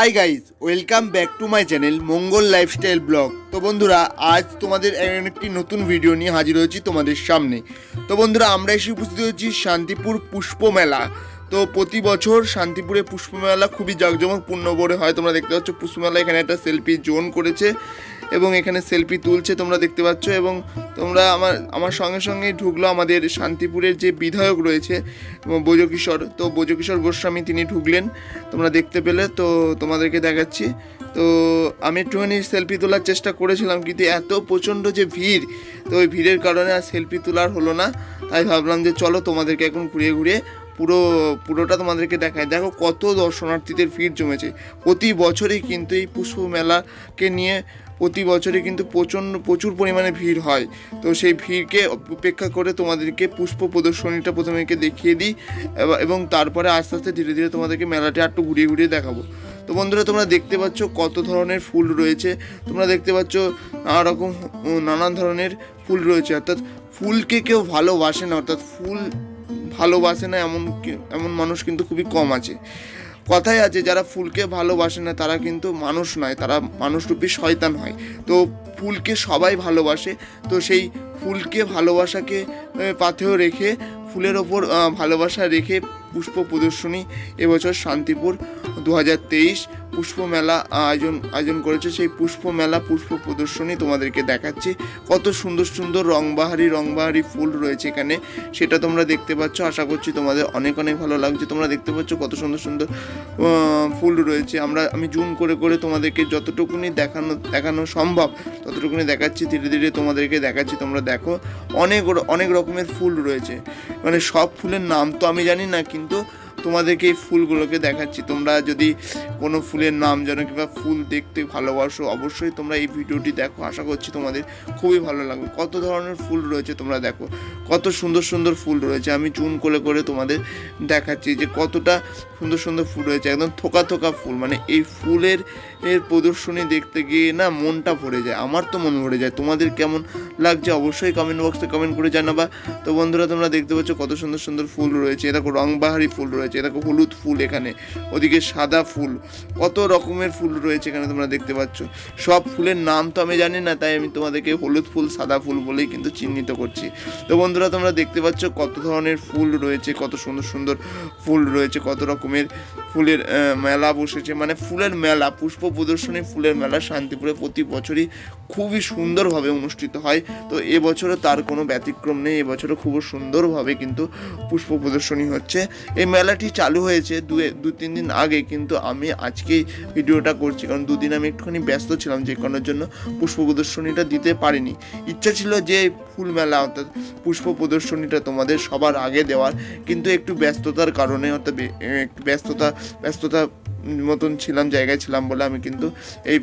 Hi guys welcome back to my channel Mangal lifestyle blog তো বন্ধুরা, আজ তোমাদের একটি নতুন ভিডিও নিয়ে হাজির হয়েছি তোমাদের সামনে। তো বন্ধুরা, আমরা এসে উপস্থিত হয়েছি শান্তিপুর পুষ্প মেলা তো প্রতি বছর শান্তিপুরে পুষ্পমেলা খুবই জাঁকজমকপূর্ণ করে হয়। তোমরা দেখতে পাচ্ছ পুষ্প মেলা এখানে একটা সেলফি জোন করেছে এবং এখানে সেলফি তুলছে তোমরা দেখতে পাচ্ছ এবং তোমরা আমার আমার সঙ্গে সঙ্গে ঢুকলো আমাদের শান্তিপুরের যে বিধায়ক রয়েছে বোজকিশোর। তো বোজকিশোর গোস্বামী তিনি ঢুকলেন, তোমরা দেখতে পেলে। তো তোমাদেরকে দেখাচ্ছি। তো আমি একটুখানি সেলফি তোলার চেষ্টা করেছিলাম কিন্তু এত প্রচণ্ড যে ভিড়, তো ওই ভিড়ের কারণে আর সেলফি তোলার হলো না। তাই ভাবলাম যে চলো তোমাদেরকে এখন ঘুরিয়ে ঘুরিয়ে পুরো, পুরোটা তোমাদেরকে দেখায়। দেখো কত দর্শনার্থীদের ভিড় জমেছে। প্রতি বছরই কিন্তু এই পুষ্প মেলাকে নিয়ে প্রতি বছরই কিন্তু প্রচণ্ড, প্রচুর পরিমাণে ভিড় হয়। তো সেই ভিড়কে উপেক্ষা করে তোমাদেরকে পুষ্প প্রদর্শনীটা প্রথমেকে দেখিয়ে দিই এবং তারপরে আস্তে আস্তে ধীরে ধীরে তোমাদেরকে মেলাটা একটু ঘুরিয়ে ঘুরিয়ে দেখাবো। তো বন্ধুরা, তোমরা দেখতে পাচ্ছ কত ধরনের ফুল রয়েছে। তোমরা দেখতে পাচ্ছ নানা রকম, নানান ধরনের ফুল রয়েছে। অর্থাৎ ফুলকে কেউ ভালোবাসে না। অর্থাৎ ফুল ভালোবাসে না, এমন এমন মানুষ কিন্তু খুবই কম আছে। কথাই আছে, যারা ফুলকে ভালোবাসে না, তারা কিন্তু মানুষ নয়, তারা মানুষরূপী শয়তান হয়। তো ফুলকে সবাই ভালোবাসে, তো সেই ফুলকে ভালোবাসাকে পাথেও রেখে, ফুলের ওপর ভালোবাসা রেখে পুষ্প প্রদর্শনী এবছর শান্তিপুর দু হাজার তেইশ পুষ্প মেলা আয়োজন আয়োজন করেছে। সেই পুষ্প মেলা পুষ্প প্রদর্শনী তোমাদেরকে দেখাচ্ছি। কত সুন্দর সুন্দর রংবাহারি রংবাহারি ফুল রয়েছে এখানে। সেটা তোমরা দেখতে পাচ্ছ। আশা করছি তোমাদের অনেক অনেক ভালো লাগছে। তোমরা দেখতে পাচ্ছ কত সুন্দর সুন্দর ফুল রয়েছে। আমরা, আমি জুম করে করে তোমাদেরকে যতটুকুনি দেখানো দেখানো সম্ভব ততটুকুনি দেখাচ্ছি। ধীরে ধীরে তোমাদেরকে দেখাচ্ছি। তোমরা দেখো। অনেক অনেক রকমের ফুল রয়েছে। মানে সব ফুলের নাম তো আমি জানি না, কিন্তু তোমাদেরকে এই ফুলগুলোকে দেখাচ্ছি। তোমরা যদি কোনো ফুলের নাম জানো কিংবা ফুল দেখতে ভালোবাসো, অবশ্যই তোমরা এই ভিডিওটি দেখো। আশা করছি তোমাদের খুবই ভালো লাগবে। কত ধরনের ফুল রয়েছে তোমরা দেখো। কত সুন্দর সুন্দর ফুল রয়েছে। আমি চুন করে করে তোমাদের দেখাচ্ছি যে কতটা সুন্দর সুন্দর ফুল রয়েছে। একদম থোকা থোকা ফুল। মানে এই ফুলের, এর প্রদর্শনী দেখতে গিয়ে না মনটা ভরে যায়। আমার তো মন ভরে যায়। তোমাদের কেমন লাগছে অবশ্যই কমেন্ট বক্সে কমেন্ট করে জানাবা। তো বন্ধুরা, তোমরা দেখতে পাচ্ছ কত সুন্দর সুন্দর ফুল রয়েছে। এ দেখো রংবাহারি ফুল রয়েছে। এ দেখো হলুদ ফুল এখানে, ওদিকে সাদা ফুল, কত রকমের ফুল রয়েছে এখানে তোমরা দেখতে পাচ্ছ। সব ফুলের নাম তো আমি জানি না, তাই আমি তোমাদেরকে হলুদ ফুল, সাদা ফুল বলেই কিন্তু চিহ্নিত করছি। তো বন্ধুরা, তোমরা দেখতে পাচ্ছ কত ধরনের ফুল রয়েছে, কত সুন্দর সুন্দর ফুল রয়েছে, কত রকমের ফুলের মেলা বসেছে। মানে ফুলের মেলা, পুষ্প প্রদর্শনী, ফুলের মেলা শান্তিপুরে প্রতি বছরই খুবই সুন্দরভাবে অনুষ্ঠিত হয়। তো এবছরও তার কোনো ব্যতিক্রম নেই। এবছরও খুব সুন্দরভাবে কিন্তু পুষ্প প্রদর্শনী হচ্ছে। এই মেলাটি চালু হয়েছে দু দু, তিন দিন আগে, কিন্তু আমি আজকেই ভিডিওটা করছি। কারণ দুদিন আমি একটুখানি ব্যস্ত ছিলাম যে কারণের জন্য পুষ্প প্রদর্শনীটা দিতে পারিনি। ইচ্ছা ছিল যে ফুল মেলা, অর্থাৎ পুষ্প প্রদর্শনীটা তোমাদের সবার আগে দেওয়ার, কিন্তু একটু ব্যস্ততার কারণে, অর্থাৎ ব্যস্ততা ব্যস্ততা মতন ছিলাম, জায়গায় ছিলাম বলে আমি কিন্তু এই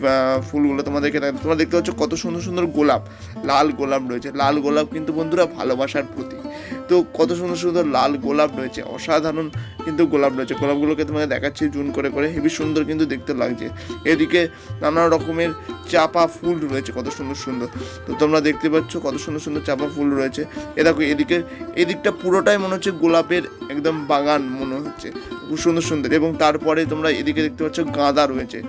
ফুলগুলো তোমাদেরকে। তোমরা দেখতে পাচ্ছ কত সুন্দর সুন্দর গোলাপ, লাল গোলাপ রয়েছে লাল গোলাপ কিন্তু বন্ধুরা ভালোবাসার প্রতীক তো কত সুন্দর সুন্দর লাল গোলাপ রয়েছে, অসাধারণ কিন্তু গোলাপ রয়েছে। গোলাপগুলোকে তোমাকে দেখাচ্ছি জুন করে করে। হেবি সুন্দর কিন্তু দেখতে লাগছে। এদিকে নানা রকমের চাপা ফুল রয়েছে, কত সুন্দর সুন্দর। তো তোমরা দেখতে পাচ্ছ কত সুন্দর সুন্দর চাপা ফুল রয়েছে। এ দেখো, এদিকে, এদিকটা পুরোটাই মনে হচ্ছে গোলাপের একদম বাগান মনে হচ্ছে। খুব সুন্দর সুন্দর। এবং তারপরে তোমরা এদিকে দেখতে পাচ্ছ গাঁদা রয়েছে।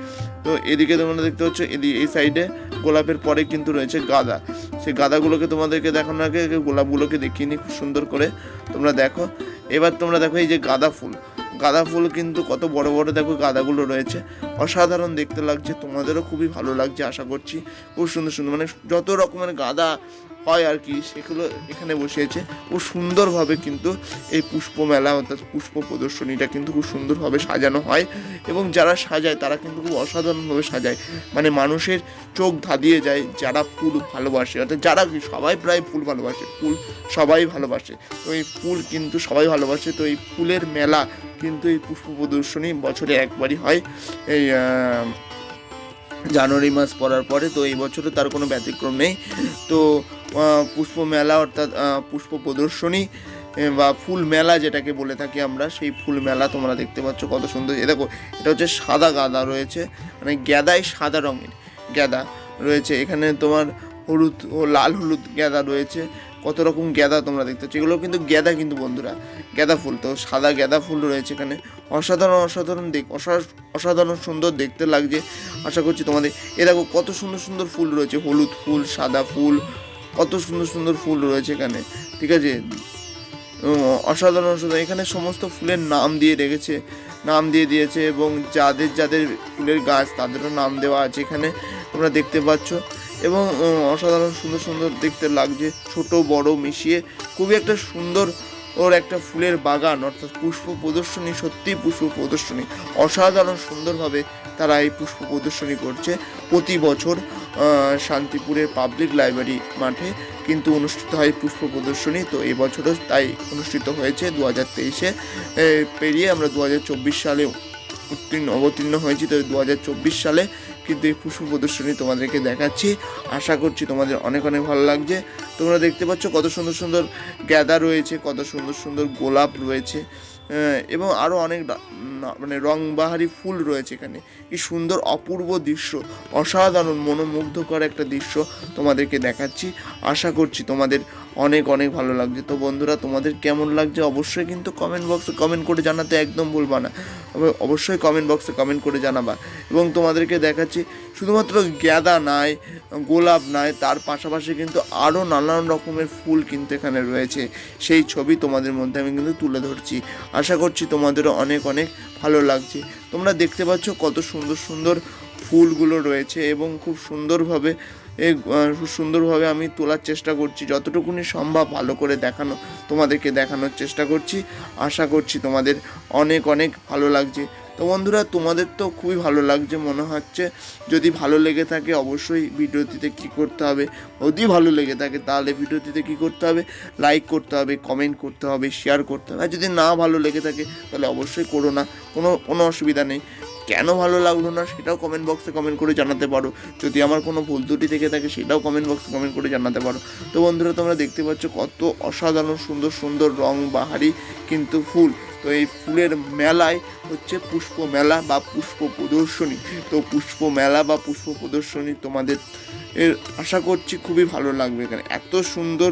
তো এদিকে তোমরা দেখতে পাচ্ছ এদিকে এই সাইডে গোলাপের পরে কিন্তু রয়েছে গাঁদা। সেই গাঁদাগুলোকে তোমাদেরকে দেখানোর আগে গোলাপগুলোকে দেখিয়ে নিই, খুব সুন্দর করে তোমরা দেখো। এবার তোমরা দেখো এই যে গাঁদা ফুল। গাঁদা ফুল কিন্তু কত বড় বড় দেখো গাঁদাগুলো রয়েছে। অসাধারণ দেখতে লাগছে। তোমাদেরও খুবই ভালো লাগছে, আশা করছি। খুব সুন্দর সুন্দর মানে যত রকমের গাঁদা হয় আর কি, সেগুলো এখানে বসিয়েছে। খুব সুন্দরভাবে কিন্তু এই পুষ্প মেলা অর্থাৎ পুষ্প প্রদর্শনীটা কিন্তু খুব সুন্দরভাবে সাজানো হয় এবং যারা সাজায় তারা কিন্তু খুব অসাধারণভাবে সাজায়। মানে মানুষের চোখ ধাঁধিয়ে যায়, যারা ফুল ভালোবাসে, অর্থাৎ যারা সবাই প্রায় ফুল ভালোবাসে, ফুল সবাই ভালোবাসে। তো এই ফুল কিন্তু সবাই ভালোবাসে, তো এই ফুলের মেলা কিন্তু এই পুষ্প প্রদর্শনী বছরে একবারই হয়। এই জানুয়ারি মাস পড়ার পরে, তো এই বছরও তার কোনো ব্যতিক্রম নেই। তো পুষ্প মেলা অর্থাৎ পুষ্প প্রদর্শনী বা ফুল মেলা যেটাকে বলে থাকি আমরা, সেই ফুল মেলা তোমরা দেখতে পাচ্ছ কত সুন্দর। এ, দেখো, এটা হচ্ছে সাদা গাঁদা রয়েছে মানে গ্যাদাই সাদা রঙের গ্যাদা রয়েছে। এখানে তোমার হলুদ ও লাল হলুদ গ্যাদা রয়েছে। কত রকম গ্যাদা তোমরা দেখতে পাচ্ছ। এগুলো কিন্তু গ্যাদা কিন্তু বন্ধুরা, গ্যাদা ফুল। তো সাদা গ্যাদা ফুল রয়েছে এখানে। অসাধারণ অসাধারণ দেখ অসা- অসাধারণ সুন্দর দেখতে লাগছে। আশা করছি তোমাদের এ দেখো কত সুন্দর সুন্দর ফুল রয়েছে। হলুদ ফুল, সাদা ফুল, কত সুন্দর সুন্দর ফুল রয়েছে এখানে। ঠিক আছে? অসাধারণ অসাধারণ। এখানে সমস্ত ফুলের নাম দিয়ে রেখেছে। নাম দিয়ে দিয়েছে এবং যাদের যাদের ফুলের গাছ তাদেরও নাম দেওয়া আছে এখানে। তোমরা দেখতে পাচ্ছ। এবং অসাধারণ সুন্দর সুন্দর দেখতে লাগছে, ছোট, বড়, মিশিয়ে। খুবই একটা সুন্দর ওর একটা ফুলের বাগান, অর্থাৎ পুষ্প প্রদর্শনী সত্যিই পুষ্প প্রদর্শনী। অসাধারণ সুন্দরভাবে তারা এই পুষ্প প্রদর্শনী করছে। প্রতি বছর শান্তিপুরের পাবলিক লাইব্রেরি মাঠে কিন্তু অনুষ্ঠিত হয় পুষ্প প্রদর্শনী। তো এবছরও তাই অনুষ্ঠিত হয়েছে দু হাজার তেইশে পেরিয়ে আমরা দু হাজার চব্বিশ সালে উত্তীর্ণ, অবতীর্ণ হয়েছি। তো দু হাজার চব্বিশ সালে কিন্তু এই প্রদর্শনী তোমাদেরকে দেখাচ্ছি। আশা করছি তোমাদের অনেক অনেক ভালো লাগছে। তোমরা দেখতে পাচ্ছ কত সুন্দর সুন্দর গ্যাদা রয়েছে, কত সুন্দর সুন্দর গোলাপ রয়েছে এবং আরও অনেক মানে রংবাহারি ফুল রয়েছে এখানে। কি সুন্দর অপূর্ব দৃশ্য, অসাধারণ, মনোমুগ্ধকর একটা দৃশ্য তোমাদেরকে দেখাচ্ছি। আশা করছি তোমাদের অনেক অনেক ভালো লাগছে। তো বন্ধুরা, তোমাদের কেমন লাগছে অবশ্যই কিন্তু কমেন্ট বক্সে কমেন্ট করে জানাতে একদম ভুলবা না। অবশ্যই কমেন্ট বক্সে কমেন্ট করে জানাবা। এবং তোমাদেরকে দেখাচ্ছি, শুধুমাত্র গ্যাদা নাই, গোলাপ নাই, তার পাশাপাশি কিন্তু আরও নানান রকমের ফুল কিন্তু এখানে রয়েছে। সেই ছবি তোমাদের মধ্যে আমি কিন্তু তুলে ধরছি। আশা করছি তোমাদেরও অনেক অনেক ভালো লাগছে। তোমরা দেখতে পাচ্ছ কত সুন্দর সুন্দর ফুলগুলো রয়েছে এবং খুব সুন্দরভাবে সুন্দরভাবে আমি তোলার চেষ্টা করছি, যতটুকুনি সম্ভব ভালো করে দেখানো, তোমাদেরকে দেখানোর চেষ্টা করছি। আশা করছি তোমাদের অনেক অনেক ভালো লাগছে। তো বন্ধুরা, তোমাদের তো খুবই ভালো লাগছে, মনে হচ্ছে। যদি ভালো লেগে থাকে, অবশ্যই ভিডিওটিতে কী করতে হবে? যদি ভালো লেগে থাকে, তাহলে ভিডিওটিতে কী করতে হবে? লাইক করতে হবে কমেন্ট করতে হবে শেয়ার করতে হবে। আর যদি না ভালো লেগে থাকে, তাহলে অবশ্যই করো না। কোনো কোনো অসুবিধা নেই। কেন ভালো লাগল না, সেটাও কমেন্ট বক্সে কমেন্ট করে জানাতে পারো। যদি আমার কোনো ভুল ত্রুটি থেকে থাকে, সেটাও কমেন্ট বক্সে কমেন্ট করে জানাতে পারো। তো বন্ধুরা, তোমরা দেখতে পাচ্ছ কত অসাধারণ, সুন্দর সুন্দর রং, বাহারি, কিন্তু ফুল। তো এই ফুলের মেলায় হচ্ছে পুষ্প মেলা বা পুষ্প প্রদর্শনী তো পুষ্প মেলা বা পুষ্প প্রদর্শনী তোমাদের এর আশা করছি খুবই ভালো লাগবে এখানে। এত সুন্দর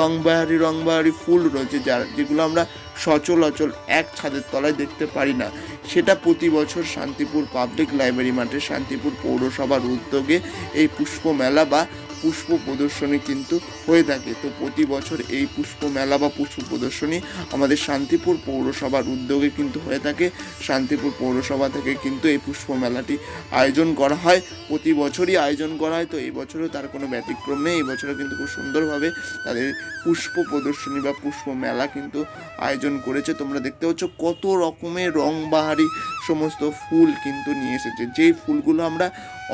রংবাহারি রংবাহারি ফুল রয়েছে যার, যেগুলো আমরা সচলাচল এক ছাদের তলায় দেখতে পারি না। সেটা প্রতি বছর শান্তিপুর পাবলিক লাইব্রেরি মাঠে শান্তিপুর পৌরসভার উদ্যোগে এই পুষ্প মেলা বা পুষ্প প্রদর্শনী কিন্তু হয়ে থাকে। তো প্রতি বছর এই পুষ্প মেলা বা পুষ্প প্রদর্শনী আমাদের শান্তিপুর পৌরসভার উদ্যোগে কিন্তু হয়ে থাকে। শান্তিপুর পৌরসভা থেকে কিন্তু এই পুষ্প মেলাটি আয়োজন করা হয়। প্রতি বছরই আয়োজন করা হয়। তো এই বছরও তার কোনো ব্যতিক্রম নেই। এই বছরও কিন্তু খুব সুন্দরভাবে তাদের পুষ্প প্রদর্শনী বা পুষ্প মেলা কিন্তু আয়োজন করেছে। তোমরা দেখতে পাচ্ছ কত রকমের রংবাহারি সমস্ত ফুল কিন্তু নিয়ে এসেছে। যেই ফুলগুলো আমরা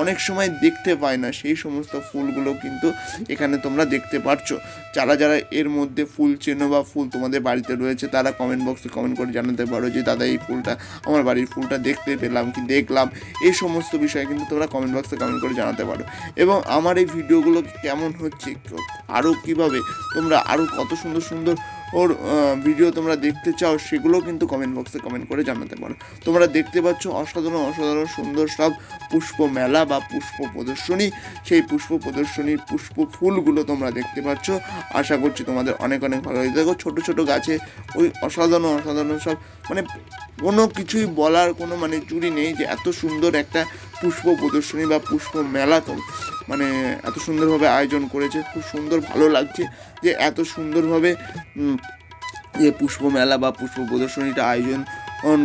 অনেক সময় দেখতে পাই না, সেই সমস্ত ফুলগুলো কিন্তু এখানে তোমরা দেখতে পারছ। যারা যারা এর মধ্যে ফুল চেনো বা ফুল তোমাদের বাড়িতে রয়েছে, তারা কমেন্ট বক্সে কমেন্ট করে জানাতে পারো যে, দাদা, এই ফুলটা, আমার বাড়ির ফুলটা দেখতে পেলাম কি দেখলাম? এই সমস্ত বিষয়ে কিন্তু তোমরা কমেন্ট বক্সে কমেন্ট করে জানাতে পারো। এবং আমার এই ভিডিওগুলো কেমন হচ্ছে আরও কীভাবে, তোমরা আরও কত সুন্দর সুন্দর ওর ভিডিও তোমরা দেখতে চাও সেগুলো কিন্তু কমেন্ট বক্সে কমেন্ট করে জানাতে পারো। তোমরা দেখতে পাচ্ছ অসাধারণ অসাধারণ, সুন্দর সব পুষ্প মেলা বা পুষ্প প্রদর্শনী। সেই পুষ্প প্রদর্শনীর পুষ্প ফুলগুলো তোমরা দেখতে পাচ্ছ। আশা করছি তোমাদের অনেক অনেক ভালো লাগে দেখো, ছোট ছোট গাছে ওই অসাধারণ অসাধারণ সব মানে কোনো কিছুই বলার কোনো মানে জুড়ি নেই যে এত সুন্দর একটা পুষ্প প্রদর্শনী বা পুষ্প মেলা তো মানে এত সুন্দরভাবে আয়োজন করেছে, খুব সুন্দর, ভালো লাগছে যে এত সুন্দরভাবে যে পুষ্প মেলা বা পুষ্প প্রদর্শনীটা আয়োজন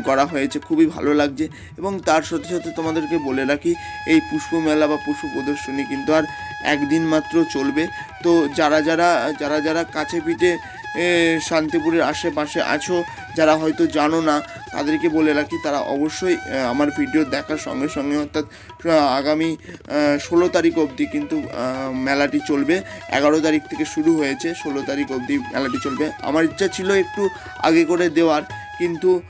করা হয়েছে, খুবই ভালো লাগছে। এবং তার সাথে সাথে তোমাদেরকে বলে রাখি, এই পুষ্প মেলা বা পুষ্প প্রদর্শনী কিন্তু আর একদিন মাত্র চলবে। তো যারা যারা যারা যারা কাছে পিঠে শান্তিপুরের আশেপাশে আছো, যারা হয়তো জানো না তাদেরকে বলে রাখি, তারা অবশ্যই আমার ভিডিও দেখার সঙ্গে সঙ্গে অর্থাৎ আগামী ষোলো তারিখ অবধি কিন্তু মেলাটি চলবে। এগারো তারিখ থেকে শুরু হয়েছে, ষোলো তারিখ অবধি মেলাটি চলবে। আমার ইচ্ছা ছিল একটু আগে করে দেওয়ার কিন্তু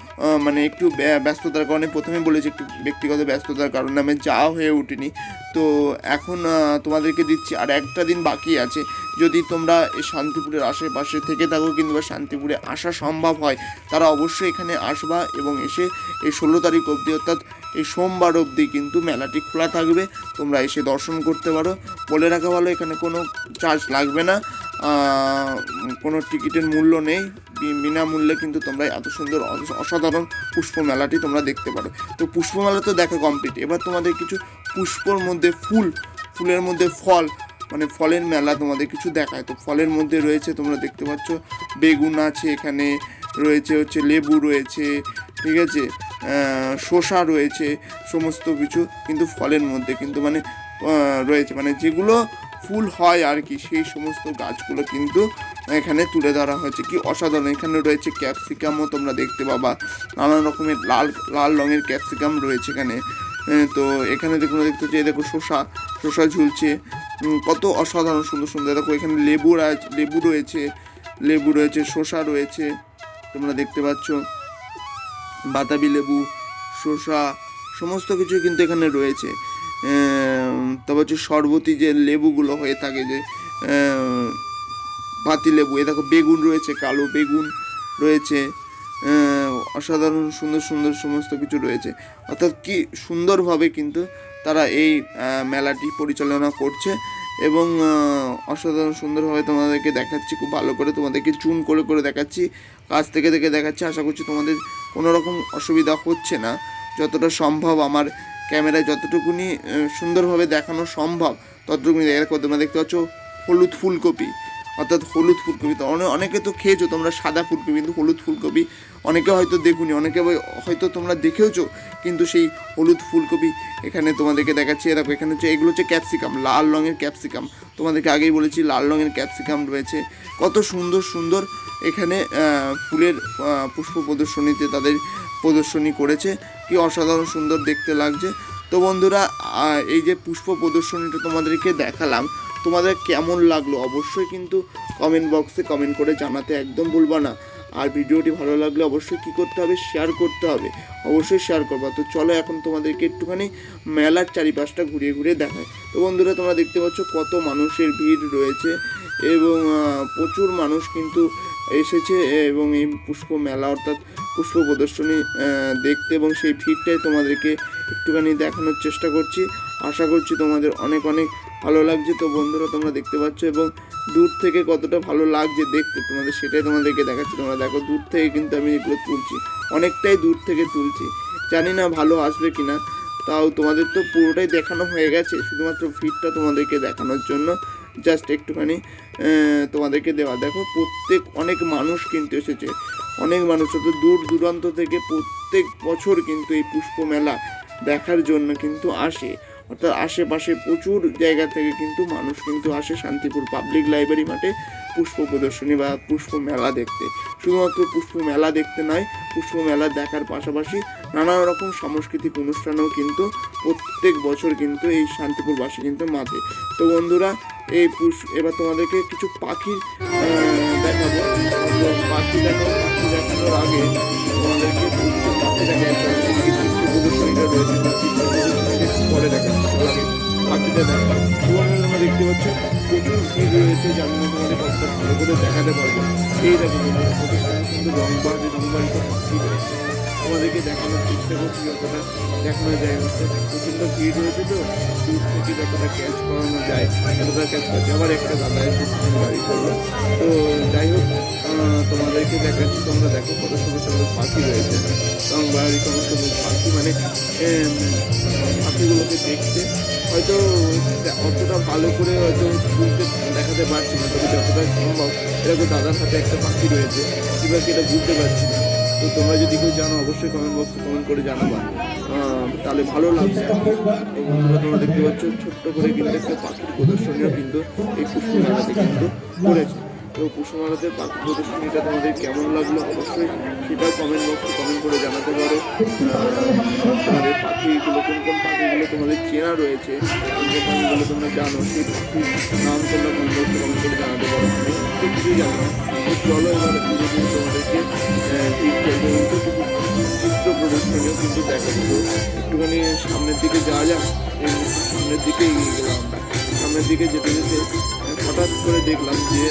মানে একটু ব্য- ব্যস্ততার কারণে প্রথমে বলেছি একটু ব্যক্তিগত ব্যস্ততার কারণে আমি যাওয়া হয়ে উঠিনি। তো এখন তোমাদেরকে দিচ্ছি আর একটা দিন বাকি আছে। যদি তোমরা শান্তিপুরের আশেপাশে থেকে থাকো কিংবা শান্তিপুরে আসা সম্ভব হয়, তারা অবশ্যই এখানে আসবা এবং এসে এই ষোলো তারিখ অবধি, অর্থাৎ এই সোমবার অবধি কিন্তু মেলাটি খোলা থাকবে। তোমরা এসে দর্শন করতে পারো। বলে রাখা ভালো, এখানে কোনো চার্জ লাগবে না। কোনো টিকিটের মূল্য নেই বিনামূল্যে কিন্তু তোমরা এত সুন্দর অসাধারণ পুষ্প মেলাটি তোমরা দেখতে পারো। তো পুষ্প মেলা তো দেখা কমপ্লিট এবার তোমাদের কিছু পুষ্পর মধ্যে ফুল, ফুলের মধ্যে ফল মানে ফলের মেলা তোমাদের কিছু দেখায়। তো ফলের মধ্যে রয়েছে তোমরা দেখতে পাচ্ছ, বেগুন আছে এখানে, রয়েছে হচ্ছে লেবু রয়েছে, ঠিক আছে? শসা রয়েছে, সমস্ত কিছু কিন্তু ফলের মধ্যে কিন্তু মানে রয়েছে। মানে যেগুলো ফুল হয় আর কি, সেই সমস্ত গাছগুলো কিন্তু এখানে তুলে ধরা হয়েছে। কি অসাধারণ! এখানে রয়েছে ক্যাপসিকামও তোমরা দেখতে পাবা। নানান রকমের লাল লাল রঙের ক্যাপসিকাম রয়েছে এখানে। তো এখানে দেখুন দেখতে হচ্ছে দেখো শসা শসা ঝুলছে। কত অসাধারণ, সুন্দর সুন্দর। দেখো এখানে লেবু লেবু রয়েছে লেবু রয়েছে, শসা রয়েছে। তোমরা দেখতে পাচ্ছ, বাতাবি লেবু, শসা, সমস্ত কিছু কিন্তু এখানে রয়েছে। তবে হচ্ছে শরবতি যে লেবুগুলো হয়ে থাকে যে পাতি লেবু এ দেখো বেগুন রয়েছে, কালো বেগুন রয়েছে অসাধারণ সুন্দর সুন্দর সমস্ত কিছু রয়েছে। অর্থাৎ কি সুন্দরভাবে কিন্তু তারা এই মেলাটি পরিচালনা করছে এবং অসাধারণ সুন্দরভাবে তোমাদেরকে দেখাচ্ছি, খুব ভালো করে তোমাদেরকে চুন করে করে দেখাচ্ছি, কাছ থেকে থেকে দেখাচ্ছি। আশা করছি তোমাদের কোনো রকম অসুবিধা হচ্ছে না। যতটা সম্ভব আমার ক্যামেরায় যতটুকুনি সুন্দরভাবে দেখানো সম্ভব, ততটুকুনি দেখো তোমরা দেখতে পাচ্ছ হলুদ ফুলকপি, অর্থাৎ হলুদ ফুলকপি তো অনে- অনেকে তো খেয়েছো, তোমরা সাদা ফুলকপি, কিন্তু হলুদ ফুলকপি অনেকে হয়তো দেখুনি, অনেকে হয়তো তোমরা দেখেওছো, কিন্তু সেই হলুদ ফুলকপি এখানে তোমাদেরকে দেখাচ্ছি। এরকম এখানে হচ্ছে, এগুলো হচ্ছে ক্যাপসিকাম, লাল রঙের ক্যাপসিকাম। তোমাদেরকে আগেই বলেছি, লাল রঙের ক্যাপসিকাম রয়েছে। কত সুন্দর সুন্দর এখানে ফুলের পুষ্প প্রদর্শনীতে তাদের প্রদর্শনী করেছে। কি অসাধারণ সুন্দর দেখতে লাগছে। তো বন্ধুরা এই যে পুষ্প প্রদর্শনীটা তোমাদেরকে দেখালাম, তোমাদের কেমন লাগল অবশ্যই কিন্তু কমেন্ট বক্সে কমেন্ট করে জানাতে একদম ভুলবা না। আর ভিডিওটি ভালো লাগলে অবশ্যই কী করতে হবে? শেয়ার করতে হবে। অবশ্যই শেয়ার করবা। তো চলো এখন তোমাদেরকে একটুখানি মেলার চারিপাশটা ঘুরিয়ে ঘুরিয়ে দেখায় তো বন্ধুরা, তোমরা দেখতে পাচ্ছ কত মানুষের ভিড় রয়েছে এবং প্রচুর মানুষ কিন্তু এসেছে এবং এই পুষ্প মেলা অর্থাৎ পুষ্প প্রদর্শনী দেখতে এবং সেই ভিড়টাই তোমাদেরকে একটুখানি দেখানোর চেষ্টা করছি। আশা করছি তোমাদের অনেক অনেক ভালো লাগছে। তো বন্ধুরা, তোমরা দেখতে পাচ্ছ এবং দূর থেকে কতটা ভালো লাগছে দেখতে তোমাদের, সেটাই তোমাদেরকে দেখাচ্ছি। তোমরা দেখো, দূর থেকে কিন্তু আমি এগুলো তুলছি। অনেকটাই দূর থেকে তুলছি। জানি না ভালো আসবে কিনা, তাও তোমাদের তো পুরোটাই দেখানো হয়ে গেছে। শুধুমাত্র ফিটটা তোমাদেরকে দেখানোর জন্য। জাস্ট একটুখানি তোমাদেরকে দেওয়া। দেখো, প্রত্যেক, অনেক মানুষ কিন্তু এসেছে। অনেক মানুষ তো দূর দূরান্ত থেকে প্রত্যেক বছর কিন্তু এই পুষ্প মেলা দেখার জন্য কিন্তু আসে। অর্থাৎ আশেপাশে প্রচুর জায়গা থেকে কিন্তু মানুষ কিন্তু আসে শান্তিপুর পাবলিক লাইব্রেরি মাঠে পুষ্প প্রদর্শনী বা পুষ্প মেলা দেখতে। শুধুমাত্র পুষ্প মেলা দেখতে নয় পুষ্প মেলা দেখার পাশাপাশি নানা রকম সাংস্কৃতিক অনুষ্ঠানও কিন্তু প্রত্যেক বছর কিন্তু এই শান্তিপুরবাসী কিন্তু মাঠে। তো বন্ধুরা এই পুষ এবার তোমাদেরকে কিছু পাখির দেখাবো। পাখি দেখাবো দেখানোর আগে তোমাদেরকে পাখিটা দেখা তোমরা দেখতে পারব। এই দেখো কত সুন্দর রংবাজ রংবাজ পাখি রয়েছে। তোমাদেরকে দেখানোর চেষ্টা করছি যতটা দেখানো যায় হচ্ছে। প্রচণ্ড ভিড় রয়েছে তো, দূর থেকে যতটা ক্যাচ করানো যায়, ততটা ক্যাচ করছে আবার একটা দাদা এসে গাড়ি করল তো যাই হোক তোমাদেরকে দেখাচ্ছি, তোমরা দেখো কত সুন্দর সুন্দর পাখি রয়েছে। এবং বাড়ি সমস্ত পাখি মানে পাখিগুলোকে দেখতে হয়তো অতটা ভালো করে হয়তো তুলতে দেখাতে পারছি না, তবে যতটা সম্ভব। এরকম দাদার হাতে একটা পাখি রয়েছে পাখি এটা বুঝতে পারছি না। তো তোমরা যদি কেউ জানো, অবশ্যই কমেন্ট বক্সে কমেন্ট করে জানাবা। তাহলে ভালো আর তো বন্ধুরা তোমরা দেখতে পাচ্ছ, ছোট্ট করে কিন্তু একটা পাখির প্রদর্শনীও কিন্তু এই পুষ্পমেলাতে কিন্তু করেছে। তো পুষ্প মেলাতে পাখি প্রদর্শনীটা তোমাদের কেমন লাগল অবশ্যই সেটাও কমেন্ট বক্সে কমেন্ট করে জানাতে পারো। তোমাদের পাখিগুলো, কোন কোন পাখিগুলো তোমাদের চেনা রয়েছে, কোন পাখিগুলো তোমরা জানো, সেই পাখির নাম তোমরা কমেন্ট বক্সে কমেন্ট করে জানাতে পারো। আমি কিছুই জানি চলো এবার কিন্তু দেখা দিল একটুখানি সামনের দিকে যাওয়া যাক। সামনের দিকে এগিয়ে গেলাম। সামনের দিকে যেতে যেতে হঠাৎ করে দেখলাম যে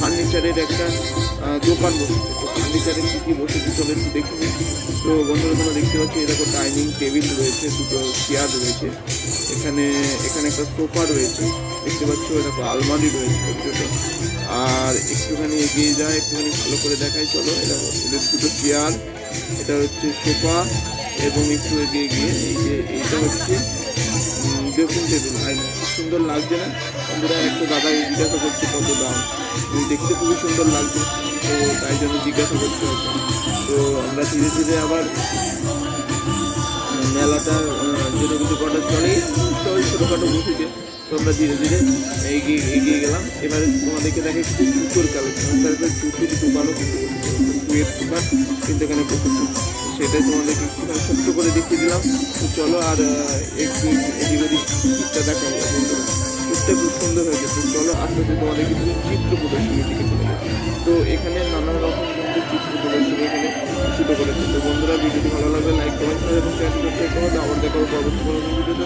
ফার্নিচারের একটা দোকান বসেছে। তো ফার্নিচারের কী কী বসেছে চলে একটু দেখে তো বন্ধুরা, তোমরা দেখতে পাচ্ছি এরকম ডাইনিং টেবিল রয়েছে, দুটো চেয়ার রয়েছে। এখানে এখানে একটা সোফা রয়েছে। দেখতে পাচ্ছ এরকম আলমারি রয়েছে ছোট আর একটুখানি এগিয়ে যায়, একটুখানি ভালো করে দেখাই চলো এদের দুটো চেয়ার। এটা হচ্ছে সোফা। এবং একটু এগিয়ে গিয়ে এই যে এইটা হচ্ছে ড্রেসিং টেবিল ভাই সুন্দর লাগছে না বন্ধুরা একটু দাদা জিজ্ঞাসা করছে কত দাম দেখতে খুবই সুন্দর লাগছে তো তাই জন্য জিজ্ঞাসা করতে হচ্ছে তো আমরা ধীরে ধীরে আবার মেলাটা যেটা কিছু কটা চলে ওই ছোটোখাটো বসেছে তো আমরা ধীরে ধীরে এগিয়ে এগিয়ে গেলাম এবারে তোমাদেরকে দেখে জুতোর কালেকশন জুতোর দোকানও কিন্তু এখানে তো সেটাই তোমাদেরকে ছোট্ট করে দেখিয়ে দিলাম। তো চলো আর একটু এদিক ওদিক দিকটা দেখা যায় বন্ধুরা টুকটা খুব সুন্দর হয়েছে। তো চলো আস্তে আস্তে তোমাদের কিন্তু চিত্র প্রদর্শনী থেকে চলে তো এখানে নানা রকম কিন্তু চিত্র প্রদর্শনী এখানে শুরু করেছে। তো বন্ধুরা, ভিডিওটি ভালো লাগলে লাইক কমেন্ট করে এবং শেয়ার করতে হবে আবার দেখা পরবর্তী কোনো ভিডিওতে।